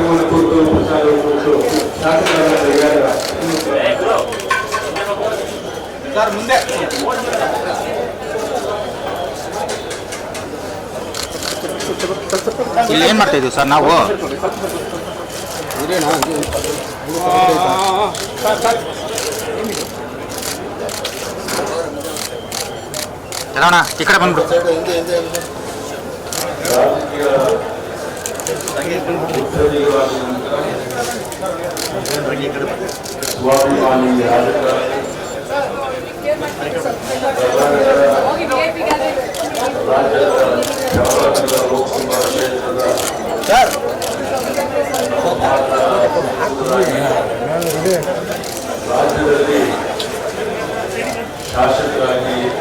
ಕಾರ್ಯಕ್ರಮವನ್ನು ಕೊಟ್ಟು ಪ್ರಸಾದ ಕೊಟ್ಟು ಸರ್ ಮುಂದೆ. ಇಲ್ಲಿ ಮಾಡ್ತಾ ಇದ್ದೀವಿ ಸರ್ ನಾವು? ಚಲೋಣ ಈ ಕಡೆ ಬಂದ್ಬಿಡು. ಸಂಗೀತ ಸ್ವಾಮಿ ಮಾನಿಗೆ ರಾಜಕೀಯ